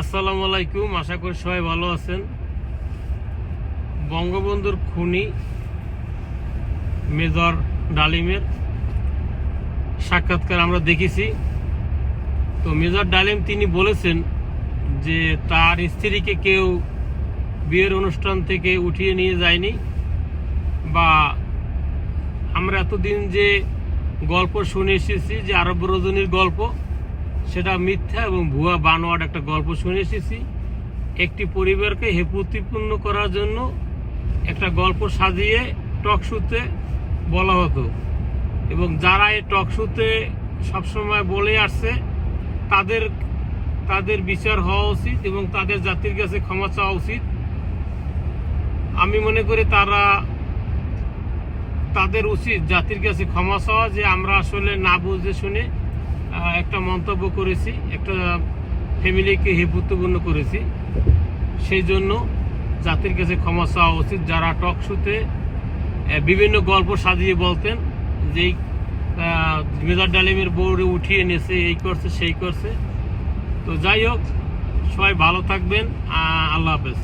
আসসালামু আলাইকুম, আশা করি সবাই ভালো আছেন। বঙ্গবন্ধুর খুনি মেজর ডালিমের সাক্ষাৎকার আমরা দেখেছি। তো মেজর ডালিম তিনি বলেছেন যে তার স্ত্রীকে কেউ বিয়ের অনুষ্ঠান থেকে উঠিয়ে নিয়ে যায়নি বা আমরা এতদিন যে গল্প শুনে এসেছি যে আরব রজনীর গল্প সেটা মিথ্যা এবং ভুয়া বানোয়াট একটা গল্প শুনে এসেছি। একটি পরিবারকে হেপুতিপূর্ণ করার জন্য একটা গল্প সাজিয়ে টক শুতে বলা হতো এবং যারা এই টক শুতে সবসময় বলে আসছে, তাদের তাদের বিচার হওয়া উচিত এবং তাদের জাতির কাছে ক্ষমা চাওয়া উচিত। আমি মনে করি তারা, তাদের উচিত জাতির কাছে ক্ষমা চাওয়া যে আমরা আসলে না বুঝে শুনে একটা মন্তব্য করেছি, একটা ফ্যামিলিকে হেপুত্বপূর্ণ করেছি। সেই জন্য জাতির কাছে ক্ষমা চাওয়া উচিত। যারা টক শুতে বিভিন্ন গল্প সাজিয়ে বলতেন যে মেজার ডালিমের বউরে উঠিয়ে এনেছে, এই করছে, সেই করছে। তো যাই হোক, সবাই ভালো থাকবেন। আল্লাহ হাফেজ।